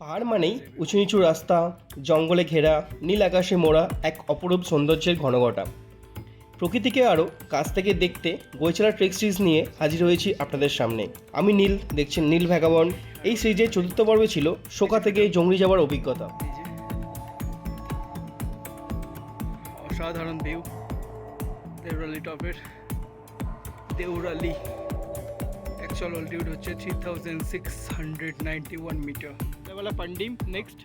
পাহাড় মানেই উঁচু নিচু রাস্তা, জঙ্গলে ঘেরা, নীল আকাশে মোড়া এক অপরূপ সৌন্দর্যের ঘনঘটা। প্রকৃতিকে আরও কাছ থেকে দেখতে বইচলা ট্রেক সিরিজ নিয়ে হাজির হয়েছি আপনাদের সামনে। আমি নীল, দেখছেন নীল ভ্যাগাবন। এই সিরিজের চতুর্থ পর্বে ছিল শোকা থেকে জঙ্গলি যাওয়ার অভিজ্ঞতা। অসাধারণ ভিউ দেউরালি টপের, দেউরালি অ্যাকচুয়াল অল্টিটিউড হচ্ছে three thousand six hundred ninety one meter বলা পান্ডিম নেক্সট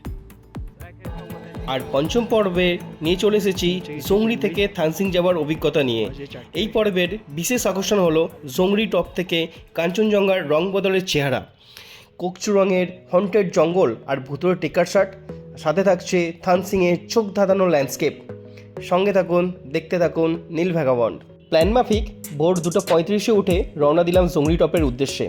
আর পঞ্চম পর্বে নিয়ে চলে এসেছি জংরি থেকে থানসিং যাওয়ার অভিজ্ঞতা নিয়ে। এই পর্বের বিশেষ আকর্ষণ হলো জংরি টপ থেকে কাঞ্চনজঙ্ঘার রং বদলের চেহারা। কোকচু রঙের হন্টেড জঙ্গল আর ভুতুরে টেকার শার্ট সাথে থাকছে থানসিংয়ের চোখ ধাঁধানো ল্যান্ডস্কেপ সঙ্গে থাকুন দেখতে থাকুন নীল ভ্যাগাবন্ড প্ল্যান মাফিক ভোর দুটো পঁয়ত্রিশে উঠে রওনা দিলাম জংরি টপের উদ্দেশ্যে।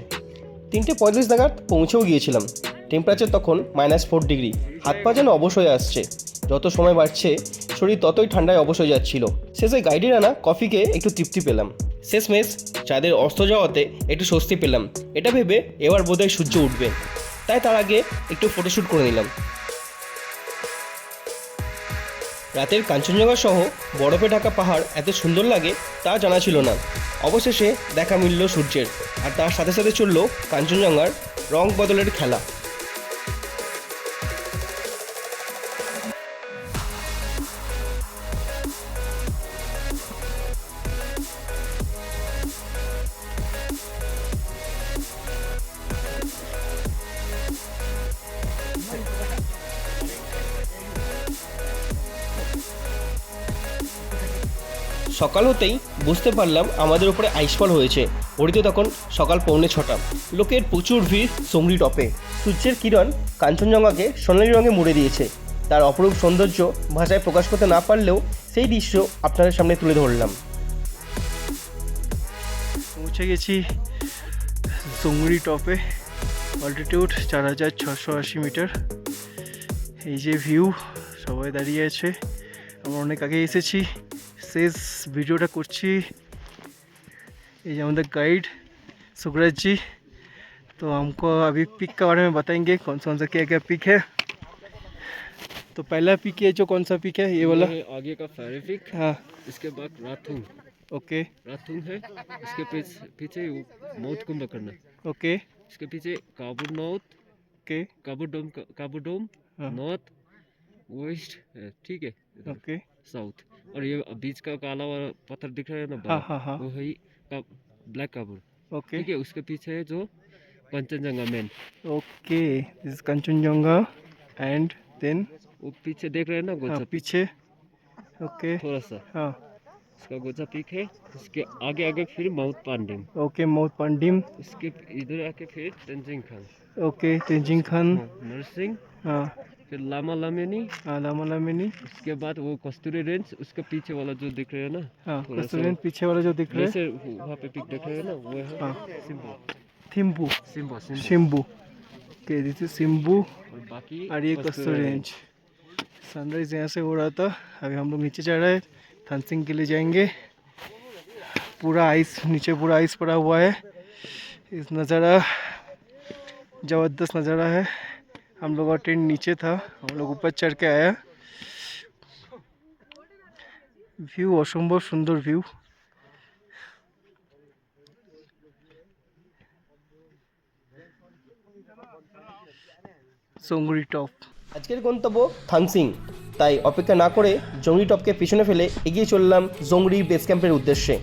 তিনটে পঁয়ত্রিশ নাগাদ পৌঁছেও গিয়েছিলাম। টেম্পারেচার তখন মাইনাস ফোর ডিগ্রি হাত পা যেন অবশ হয়ে আসছে। যত সময় বাড়ছে, শরীর ততই ঠান্ডায় অবশ হয়ে যাচ্ছিল। শেষে গাইডের আনা কফিকে একটু তৃপ্তি পেলাম। শেষমেশ চাঁদের অস্ত যাওয়াতে একটু স্বস্তি পেলাম। এটা ভেবে এবার বোধহয় সূর্য উঠবে। তাই তার আগে একটু ফটোশ্যুট করে নিলাম। রাতের কাঞ্চনজঙ্ঘা সহ বরফে ঢাকা পাহাড় এত সুন্দর লাগে তা জানা ছিল না। অবশেষে দেখা মিলল সূর্যের। আর তার সাথে সাথে চলল কাঞ্চনজঙ্ঘার রং বদলের খেলা। সকাল হতেই বুঝতে পারলাম আমাদের উপরে আইসফল হয়েছে। ঘড়িতে তখন সকাল পৌনে ছটা। লোকের প্রচুর ভিড় সঙ্গরি টপে। সূর্যের কিরণ কাঞ্চনজঙ্ঘাকে সোনালি রঙে মুড়ে দিয়েছে। তার অপরূপ সৌন্দর্য ভাষায় প্রকাশ করতে না পারলেও সেই দৃশ্য আপনাদের সামনে তুলে ধরলাম। পৌঁছে গেছি জঙ্গরি টপে। অল্টিটিউড চার হাজার ছশো আশি মিটার। এই যে ভিউ সবাই দাঁড়িয়ে আছে। আমরা অনেক আগে এসেছি। শেষ ভিডিওটা করছি ये जो हमारे गाइड सुखराज जी तो हमको अभी पिक के बारे में बताएंगे कौन कौन सा क्या क्या पिक है तो पहला पिक है जो कौन सा पिक है ये वाला है आगे का फेरिफिक हाँ इसके बाद राथुंग ओके राथुंग है इसके पीछे पीछे मौत कुंभ करना ओके इसके पीछे काबू नॉर्थ ओके काबूडोम काबूडोम हाँ। नॉर्थ वेस्ट है ठीक है इधर ओके साउथ और ये बीच का काला वाला पत्थर दिख रहा है ना हाँ हाँ हाँ। वो है का, ब्लैक काबूल। ओके। ठीक है उसके पीछे है जो Kangchenjunga main okay this Kangchenjunga and then वो पीछे देख रहे हैं ना गोचा पीक, पीछे। ओके। थोड़ा सा। हाँ। इसका गोचा पीक है इसके आगे आगे फिर mount Pandim. Okay mount Pandim. इसके इधर आके फिर तेंजिंग खान। ओके तेजिंग खान। नरसिंह। हाँ। फिर लामा लामेनी लामा लामिनी। उसके बाद वो कस्तूरी रेंज उसके पीछे वाला जो दिख रहा है ना हाँ सा रेस्टोरेंट पीछे वाला जो दिख रहा है। वहाँ पे पिक देख रहे हैं ना वो है हाँ। Simvo Thimbu. Simvo Simvo Simvo okay this is Simvo और बाकी और ये कस्तूरी रेंज। सनराइज यहाँ से हो रहा था। अभी हम लोग नीचे चढ़ रहे हैं। थनसिंग के लिए जाएँगे। पूरा आइस नीचे पूरा आइस पड़ा हुआ है। इस नज़ारा ज़बरदस्त नज़ारा है। हम लोग का टेंट नीचे था हम लोग ऊपर चढ़ के आया ভিউ অসম্ভব সুন্দর ভিউ সঙ্গুরি টপ আজকের গন্তব্য থানসিং তাই অপেক্ষা না করে জংরি টপকে পিছনে ফেলে এগিয়ে চললাম জংরি বেস ক্যাম্পের উদ্দেশ্যে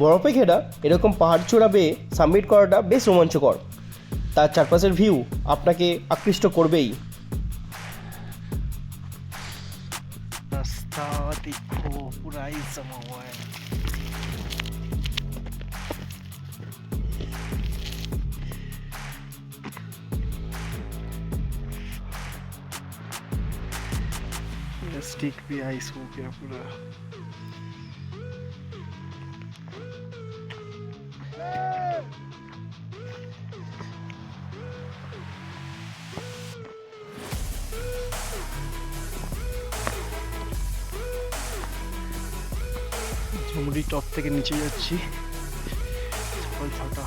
বরফে ঘেরা এরকম পাহাড় চূড়া বেয়ে সাবমিট করাটা বেশ রোমাঞ্চকর তার চারপাশের ভিউ আপনাকে আকৃষ্ট করবেই रास्ता देखो पूरा ही जमा हुआ है स्टिक भी आइस हो गया पूरा ঝুমুরি টপ থেকে নিচে যাচ্ছি। সকাল ছটা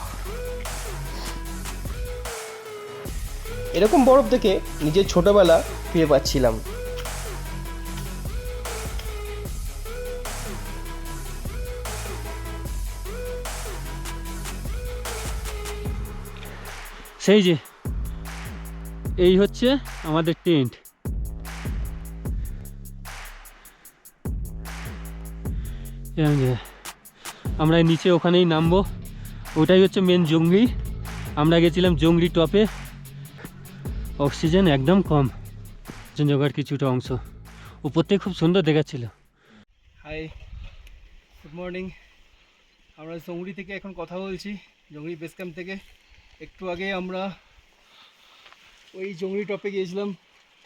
এরকম বরফ দেখে নিজের ছোটবেলা ফিরে পাচ্ছিলাম। সেই যে এই হচ্ছে আমাদের টেন্ট। আমরা নিচে ওখানেই নামবো। ওটাই হচ্ছে মেন জঙ্গলি আমরা গেছিলাম জঙ্গলি টপে। অক্সিজেন একদম কম। জঞ্জগার কিছুটা অংশ। উপর থেকে খুব সুন্দর দেখাচ্ছিল। হাই গুড মর্নিং আমরা জঙ্গলি থেকে এখন কথা বলছি জঙ্গলি বেস ক্যাম্প থেকে। একটু আগে আমরা ওই জঙ্গলি টপে গিয়েছিলাম।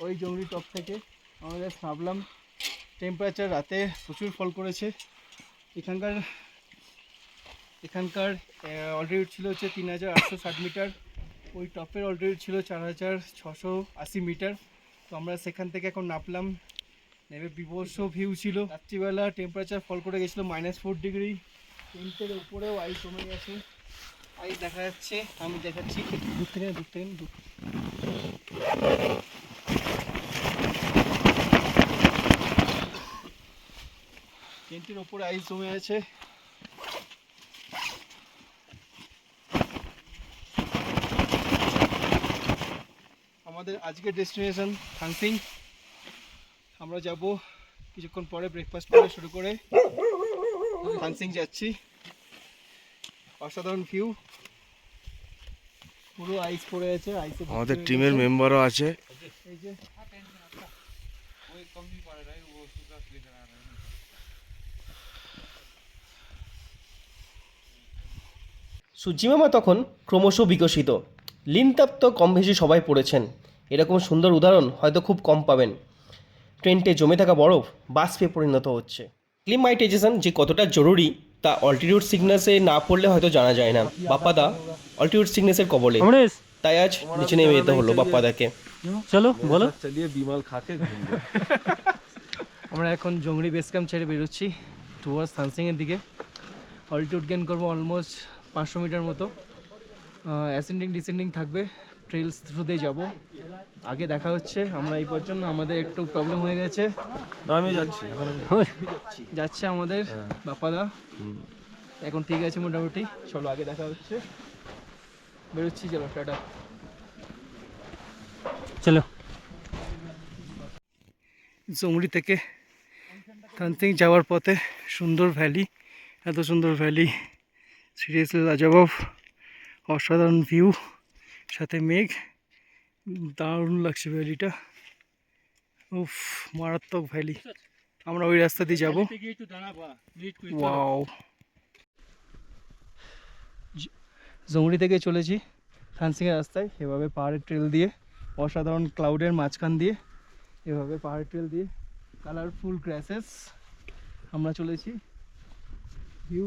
ওই জঙ্গলি টপ থেকে জাস্ট নামলাম। টেম্পারেচার রাতে প্রচুর ফল করেছে। এখানকার এখানকার অলরেডি ছিল হচ্ছে তিন হাজার আটশো ষাট মিটার। ওই টপের অলরেডি ছিল চার হাজার ছশো আশি মিটার। তো আমরা সেখান থেকে এখন নামলাম। নেমে বিভৎস ভিউ ছিল। রাত্রিবেলা টেম্পারেচার ফল করে গেছিল মাইনাস ফোর ডিগ্রি টেন্টের উপরেও আইস জমে গেছে। আইস দেখা যাচ্ছে। আমি দেখাচ্ছি। দূর থেকে দূর থেকে, দূর। টেন্টের উপরে আইস জমে আছে। আমাদের আজকের ডেস্টিনেশন থানসিং আমরা যাব কিছুক্ষণ পরে ব্রেকফাস্ট করে শুরু করে। হানসিং যাচ্ছি। অসাধারণ ভিউ পুরো আইস পড়ে আছে আইসে আমাদের টিমের মেম্বারও আছে। এই যে সূর্যিমামা তখন ক্রমশ বিকশিত। লিনতাপ তো কম বেশি সবাই পড়েছেন। এরকম সুন্দর উদাহরণ হয়তো খুব কম পাবেন। ট্রেনটে জমে থাকা বরফ বাষ্পে পরিণত হচ্ছে। ক্লিমাইটাইজেশন যে কতটা জরুরি তা অল্টিটিউড সিগনেসে না পড়লে হয়তো জানা যায় না। বাপ্পাদা অল্টিটিউড সিগনেসের কবলে। তাই আজ নিচে নেমে যেতে হলো বাপ্পাদাকে। চলো বলো। চালিয়ে বিমাল খাকে আমরা এখন জঙ্গলি বেস ক্যাম্প ছেড়ে বেরোচ্ছি। টুয়ার্স সানসিংয়ের দিকে। অল্টিটিউড গেন করব অলমোস্ট পাঁচশো মিটার মতো। অ্যাসেন্ডিং ডিসেন্ডিং থাকবে। ট্রেলস থ্রুতেই যাব। আগে দেখা হচ্ছে। আমরা এই পর্যন্ত আমাদের একটু প্রবলেম হয়ে গেছে। আমি যাচ্ছি যাচ্ছে আমাদের বাপাদা। এখন ঠিক আছে মোটামুটি। চলো আগে দেখা হচ্ছে। বেরোচ্ছি চলো টাটা। চলো। জঙ্গলি থেকে কান্তিং যাওয়ার পথে সুন্দর ভ্যালি এত সুন্দর ভ্যালি সিরিয়াসলি লাজবাব অসাধারণ ভিউ সাথে মেঘ, দারুণ লাগছে ভ্যালিটা। উফ, মারাত্মক ভ্যালি। আমরা ওই রাস্তা দিয়ে যাব। ওয়াও। জঙ্গলি থেকে চলেছি খানসিংয়ের রাস্তায়, এভাবে পাহাড়ের ট্রেল দিয়ে, অসাধারণ ক্লাউডের মাঝখান দিয়ে, এভাবে পাহাড়ের ট্রেল দিয়ে কালারফুল গ্রাসেস আমরা চলেছি। ভিউ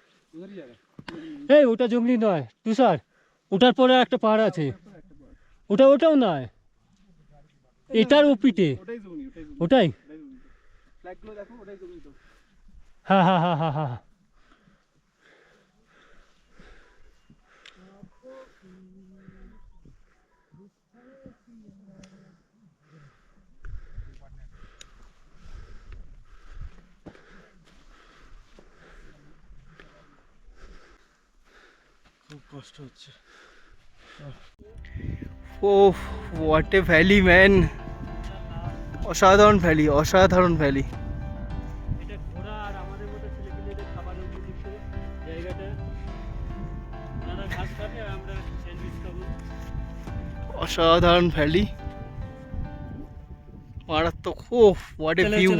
এই, ওটা জঙ্গলি নয়, তুষার। ওটার পরে একটা পাহাড় আছে। ওটা, ওটাও নয়। এটার ওপিটে ওটাই? তো হ্যাঁ হ্যাঁ হ্যাঁ হ্যাঁ হ্যাঁ। কষ্ট হচ্ছে। ও হোয়াট এ ভ্যালি ম্যান অসাধারণ ভ্যালি অসাধারণ ভ্যালি অসাধারণ ভ্যালি মারাত্মক ও what a view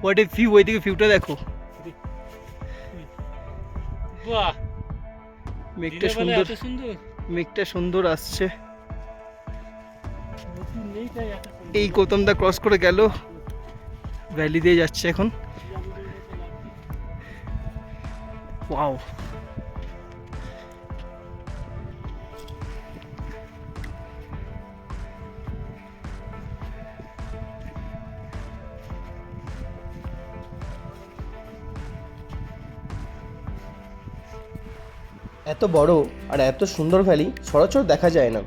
what a view ওইদিকে ভিউটা দেখো। বাহ। মেঘটা সুন্দর মেঘটা সুন্দর আসছে। এই গৌতমদা ক্রস করে গেল। ভ্যালি দিয়ে যাচ্ছে এখন। ওয়াও এত বড় আর এত সুন্দর ভ্যালি সরাসর দেখা যায় না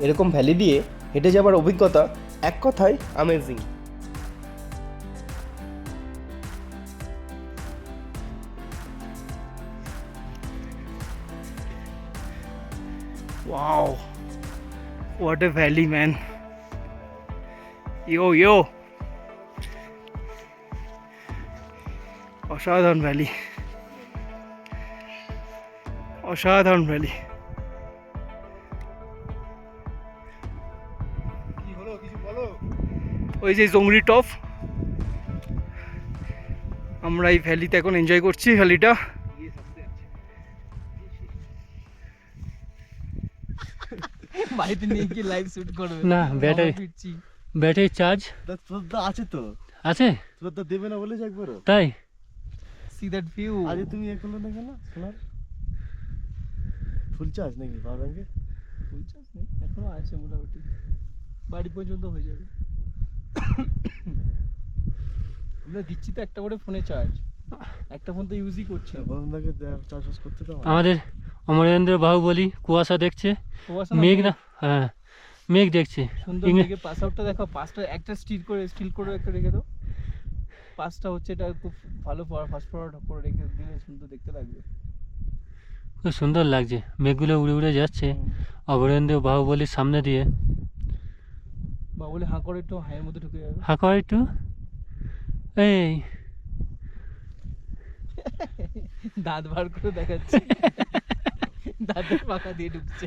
এরকম ভ্যালি দিয়ে হেঁটে যাবার অভিজ্ঞতা এক কথায় amazing Wow. What a valley, man. Yo, yo. অসাধারণ ভ্যালি অসাধারণ ভ্যালি ওই যে জংরি টপ। আমরা এই ভ্যালিতে এখন এনজয় করছি ভ্যালিটা বাড়িতে নিয়ে লাইভ শুট করবে। না ব্যাটারি ফিরছি। ব্যাটারি চার্জ আছে তো। আছে? শ্রদ্ধা দেবে না বলে একবার তাই? সি দ্যাট ভিউ আজ তুমি এ না কেন সোনার? ফুল চার্জ নাকি পাওয়ার ব্যাংকে ফুলচার্জ নেই এখনও আছে মোটামুটি। বাড়ি পর্যন্ত হয়ে যাবে। আমরা দিচ্ছি তো একটা করে ফোনে চার্জ। একটা ফোন তো ইউজই করছি না। বন্ধনদাকে চার্জ ফার্জ করতে দাও। আমাদের অমরেন্দ্র বাহুবলী কুয়াশা দেখছে। কুয়াশা মেঘ? না হ্যাঁ মেঘ দেখছে। সুন্দর দেখে পাস আউটটা দেখো পাসটা একটা স্টিল করে স্টিল করে একটা রেখে দাও। পাসটা হচ্ছে এটা খুব ভালো ফাস্ট ফরওয়ার্ড করে রেখে দিলে সুন্দর দেখতে লাগবে। খুব সুন্দর লাগছে। মেঘগুলো উড়ে উড়ে যাচ্ছে। অমরেন্দ্র বাহুবলীর সামনে দিয়ে। বা বলে হাঁ করে একটু হাঁয়ের মধ্যে ঢুকে যাবে। হাঁকা একটু? এই। দাঁত বার করে দেখাচ্ছে। দাঁতের পাকা দিয়ে ঢুকছে।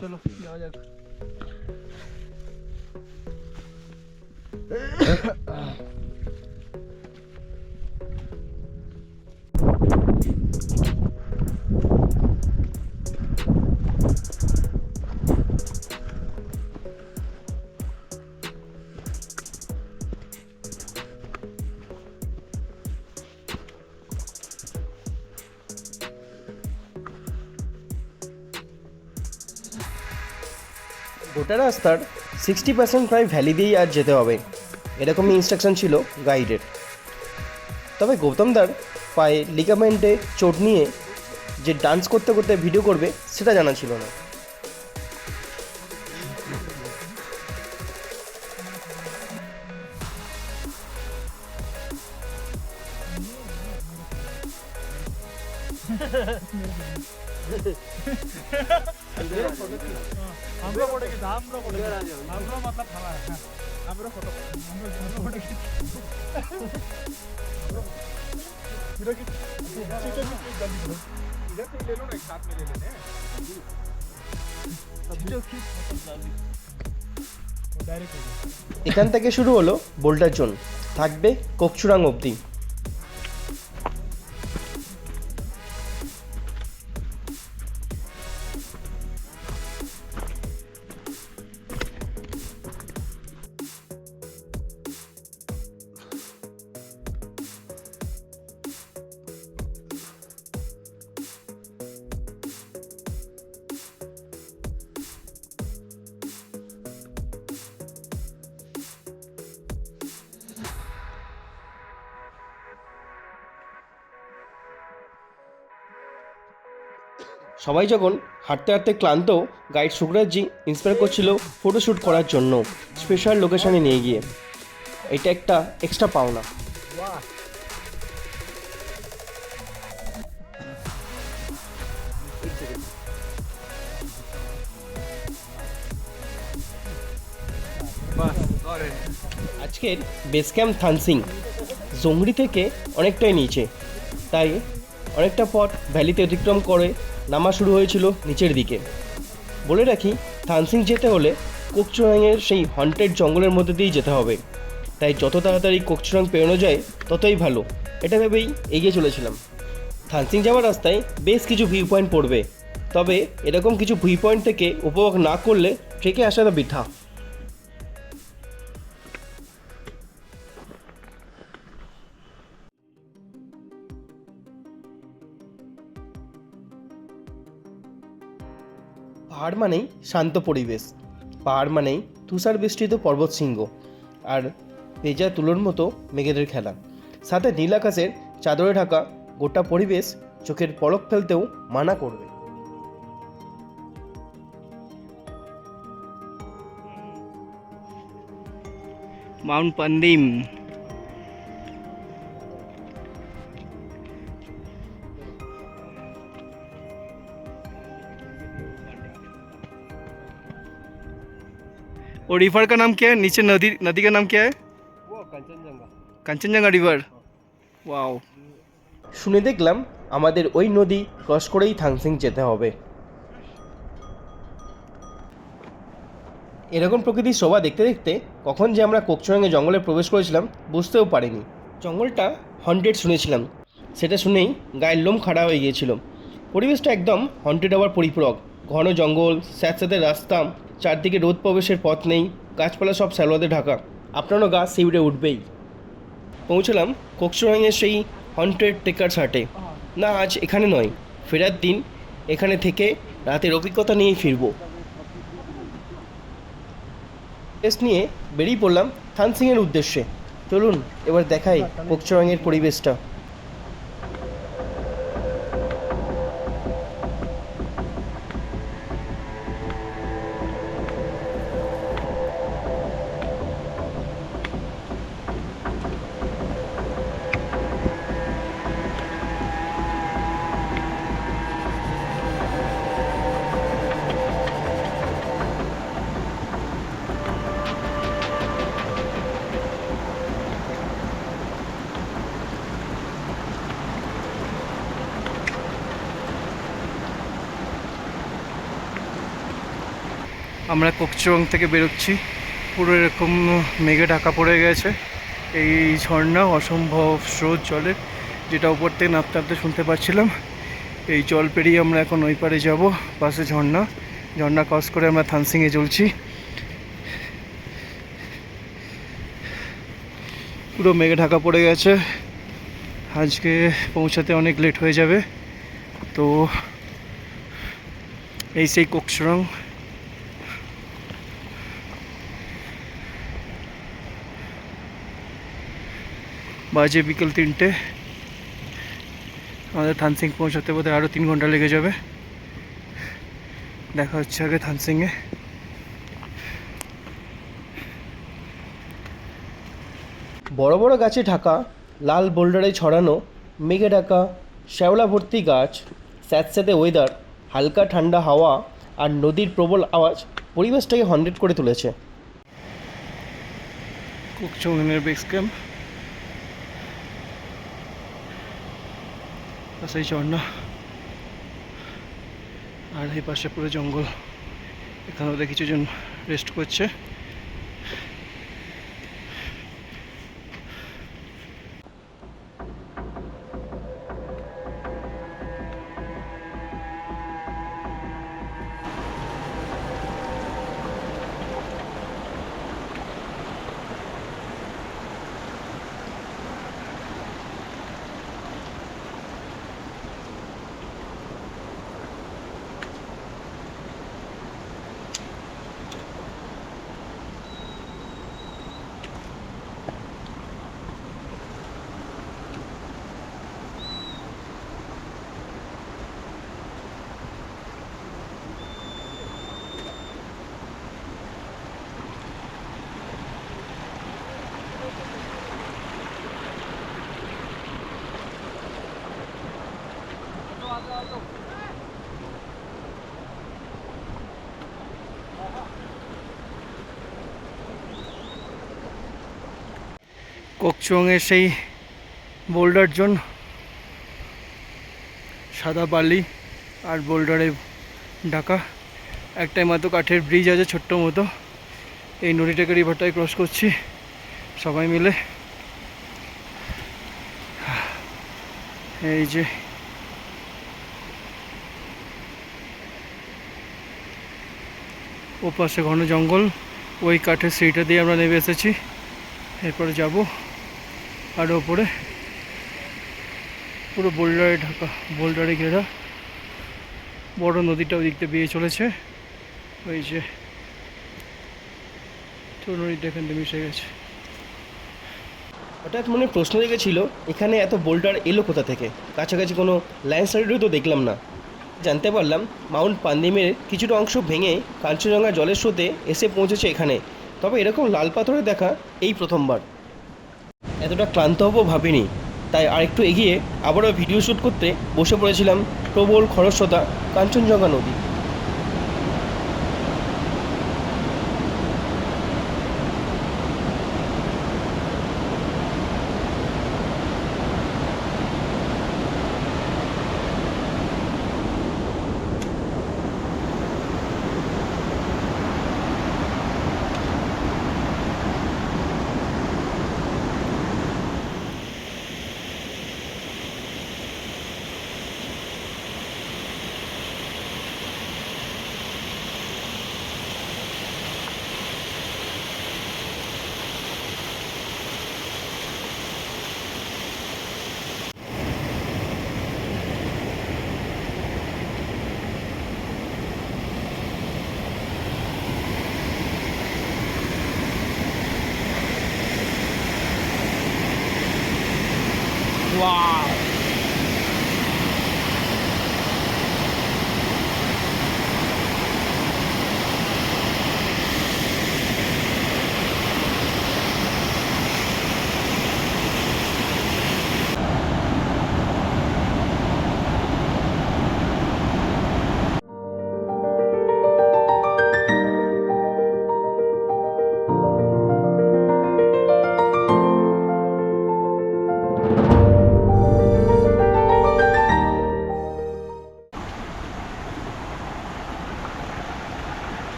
চলো যাওয়া যাক। গোটা রাস্তার সিক্সটি পার্সেন্ট প্রায় ভ্যালি দিয়েই আর যেতে হবে। এরকমই ইনস্ট্রাকশন ছিল গাইডের তবে গৌতমদার পায়ে লিগামেন্টে চোট নিয়ে যে ডান্স করতে করতে ভিডিও করবে সেটা জানা ছিল না। এখান থেকে শুরু হলো বোল্টার জোন। থাকবে কোকচুরাং অবধি। সবাই যখন হাঁটতে হাঁটতে ক্লান্ত, গাইড সুকরাজজি ইন্সপায়ার করছিল ফটোশ্যুট করার জন্য স্পেশাল লোকেশনে নিয়ে গিয়ে। এটা একটা এক্সট্রা পাওনা। আজকের বেস ক্যাম্প থানসিং জংড়ি থেকে অনেকটাই নিচে। তাই অনেকটা পথ ভ্যালিতে অতিক্রম করে নামা শুরু হয়েছিল নিচের দিকে। বলে রাখি, থানসিং যেতে হলে কোকচুরাংয়ের সেই হন্টেড জঙ্গলের মধ্যে দিয়েই যেতে হবে। তাই যত তাড়াতাড়ি কোকচুরাং পেরোনো যায়, ততই ভালো। এটা ভেবেই এগিয়ে চলেছিলাম। থানসিং যাওয়ার রাস্তায় বেশ কিছু ভিউ পয়েন্ট পড়বে। তবে এরকম কিছু ভিউ পয়েন্ট থেকে উপভোগ না করলে ট্রেকে আসাটা বৃথা। পাহাড় মানেই শান্ত পরিবেশ। পাহাড় মানেই তুষার বৃষ্টিত পর্বত শৃঙ্গ আর ভেজা তুলোর মতো মেঘেদের খেলা। সাথে নীল আকাশের চাদরে ঢাকা গোটা পরিবেশ চোখের পলক ফেলতেও মানা করবে। মাউন্ট পান্দিম और रिवर का नाम क्या है नीचे नदी नदी का नाम क्या है कंचनजंगा रिवर वाओ শুনে দেখলাম আমাদের ওই নদী ক্রস করেই থাংসিং যেতে হবে এরকম প্রকৃতির শোভা দেখতে দেখতে কখন যে আমরা কোকচুরাঙে জঙ্গলে প্রবেশ করেছিলাম বুঝতেও পারিনি জঙ্গলটা হন্টেড শুনেছিলাম সেটা শুনেই গায়ের লোম খাড়া হয়ে গিয়েছিল পরিবেশটা একদম হন্টেড হওয়ার পরিপূরক ঘন জঙ্গল স্যাঁতস্যাঁতে রাস্তা চারদিকে রোদ প্রবেশের পথ নেই, গাছপালা সব স্যালোয়াতে ঢাকা। আপনারও গা শিউড়ে উঠবেই। পৌঁছলাম কোকচুরাঙের সেই হন্টেড টেকার্স হাটে। না, আজ এখানে নয়, ফেরার দিন এখানে থেকে রাতের অভিজ্ঞতা নিয়েই ফিরবো। টেস্ট নিয়ে বেরিয়ে পড়লাম থানসিংয়ের উদ্দেশ্যে। চলুন, এবার দেখাই কোকচুরাঙের পরিবেশটা। আমরা কোকচুয়াং থেকে বেরোচ্ছি। পুরো এরকম মেঘে ঢাকা পড়ে গেছে। এই ঝর্ণা অসম্ভব স্রোত জলের যেটা উপর থেকে নামতে নামতে শুনতে পাচ্ছিলাম। এই জল পেরিয়ে আমরা এখন ওই পারে যাব, পাশে ঝর্ণা। ঝর্ণা ক্রস করে আমরা থানসিংয়ে চলছি। পুরো মেঘে ঢাকা পড়ে গেছে। আজকে পৌঁছাতে অনেক লেট হয়ে যাবে। তো, এই সেই কোকচুরং বাজে বিকেল তিনটে। আমাদের থানসিং পৌঁছাতে বোধহয় আরও তিন ঘণ্টা লেগে যাবে। দেখা হচ্ছে আগে থানসিংয়ে। বড় বড় গাছে ঢাকা লাল বোল্ডারে ছড়ানো মেঘে ঢাকা শ্যাওলা ভর্তি গাছ স্যাঁতস্যাঁতে ওয়েদার হালকা ঠান্ডা হাওয়া আর নদীর প্রবল আওয়াজ পরিবেশটাকে হন্ড্রেড করে তুলেছে। কুকচৌনের বেস ক্যাম্প পাশেই ঝর্ণা। আর এই পাশে পুরো জঙ্গল। এখানে ওদের কিছুজন রেস্ট করছে। কোকচুংয়ের সেই বোল্ডার জোন, সাদা বালি আর বোল্ডারে ঢাকা। একটাই মাত্র কাঠের ব্রিজ আছে ছোট্ট মতো। এই নদীটাকে রিভারটাই ক্রস করছি সবাই মিলে। এই যে ওপাশে ঘন জঙ্গল, ওই কাঠের সিঁড়িটা দিয়ে আমরা নেমে এসেছি। এরপরে যাব। আর ওপরে পুরো বোল্ডারে ঢাকা, বোল্ডারে ঘেরা। বড় নদীটা ওই দিক দিয়ে চলেছে। ওই যে নদীটা এখান থেকে মিশে গেছে। হঠাৎ মনে প্রশ্ন জেগেছিল, এখানে এত বোল্ডার এলো কোথা থেকে? কাছাকাছি কোনো ল্যান্ডস্লাইডও তো দেখলাম না। জানতে পারলাম, মাউন্ট পান্দিমের কিছুটা অংশ ভেঙে কাঞ্চনজঙ্ঘা জলের স্রোতে এসে পৌঁছেছে এখানে। তবে এরকম লাল পাথরে দেখা এই প্রথমবার। এতটা ক্লান্ত হব ভাবিনি। তাই আরেকটু এগিয়ে আবারও ভিডিও শ্যুট করতে বসে পড়েছিলাম প্রবল খরস্রোতা কাঞ্চনজঙ্ঘা নদী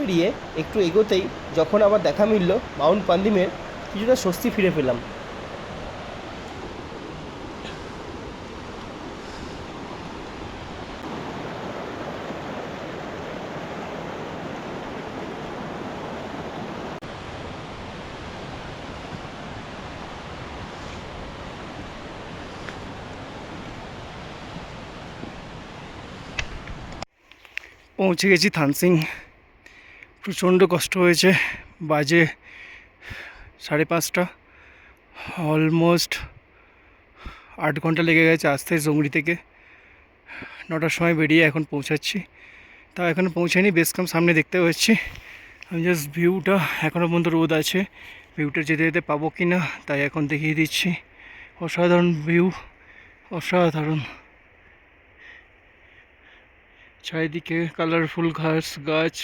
পেরিয়ে একটু এগোতেই যখন আবার দেখা মিলল মাউন্ট পান্দিমের কিছুটা স্বস্তি ফিরে পেলাম। পৌঁছে গেছি থানসিং। প্রচণ্ড কষ্ট হয়েছে। বাজে সাড়ে পাঁচটা। অলমোস্ট আট ঘণ্টা লেগে গেছে আসতে জঙ্গড়ি থেকে। নটার সময় বেরিয়ে এখন পৌঁছাচ্ছি। তাও এখনও পৌঁছায়নি বেশ ক্যাম্প সামনে দেখতে পাচ্ছি। আমি জাস্ট ভিউটা এখনও পর্যন্ত রোদ আছে। ভিউটা যেতে যেতে পাবো কি না তাই এখন দেখিয়ে দিচ্ছি। অসাধারণ ভিউ অসাধারণ। চারিদিকে কালারফুল ঘাস, গাছ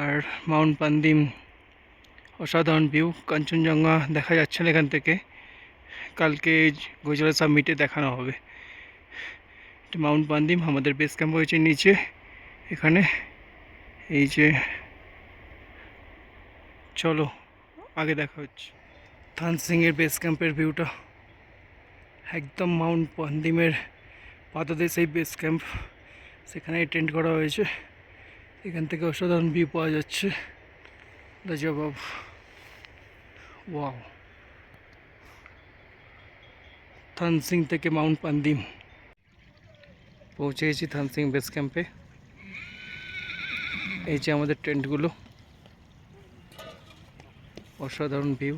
আর মাউন্ট পান্দিম অসাধারণ ভিউ কাঞ্চনজঙ্ঘা দেখা যাচ্ছে না এখান থেকে। কালকে গুজরাট সাবমিটে দেখানো হবে। মাউন্ট পান্দিম আমাদের বেস ক্যাম্প হয়েছে নিচে, এখানে। এই যে, চলো, আগে দেখা হচ্ছে। থান সিংয়ের বেস ক্যাম্পের ভিউটা একদম মাউন্ট পান্দিমের পাতাতে সেই বেস ক্যাম্প সেখানে টেন্ট করা হয়েছে। এখান থেকে অসাধারণ ভিউ পাওয়া যাচ্ছে। লাজবাব ওয়াও থানসিং থেকে মাউন্ট পান্দিম পৌঁছে গেছি থানসিং বেস ক্যাম্পে এই যে আমাদের টেন্টগুলো অসাধারণ ভিউ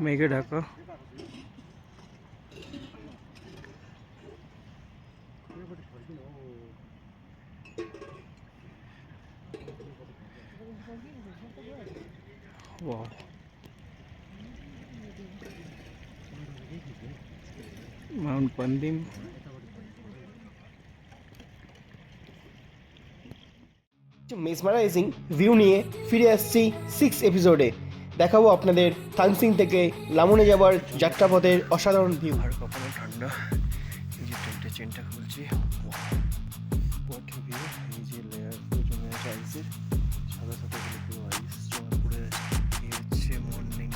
মেঘে ঢাকা Wow. Mount Pandim mesmerising view নিয়ে ফিরে আসছি সিক্স এপিসোডে দেখাবো আপনাদের থানসিং থেকে লামনে যাওয়ার যাত্রাপথের অসাধারণ ভিউ আর কখনো ঠান্ডা এই যে টেন্টে চেনটা খুলছি। Wow. এই যে লেয়ার জমে আছে আইসের সাদা সাদা পুরো আইস জমে পড়ে আছে এই হচ্ছে মর্নিং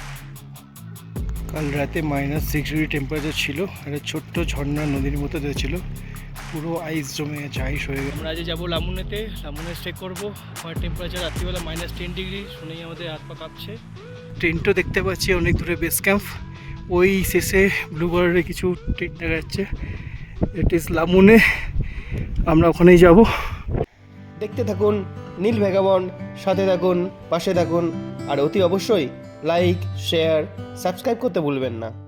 কাল রাতে মাইনাস সিক্স ডিগ্রি টেম্পারেচার ছিল একটা ছোট্ট ঝর্ণা নদীর মতো ছিল পুরো আইস জমে আছে আইস হয়ে গেছে। আমরা আজ যাব লামুনেতে। লামুনে স্টে করব। আমার টেম্পারেচার রাত্রিবেলা মাইনাস টেন ডিগ্রি শুনেই আমাদের হাত পা কাঁপছে। টেন্টও দেখতে পাচ্ছি অনেক দূরে বেস ক্যাম্প ওই শেষে ব্লু কালারে কিছু ট্রেন দেখা যাচ্ছে। It is Lamuney. আমরা ওখানেই যাব। দেখতে থাকুন নীল ভেগাবন সাথে থাকুন, পাশে থাকুন। আর অতি অবশ্যই লাইক শেয়ার সাবস্ক্রাইব করতে ভুলবেন না।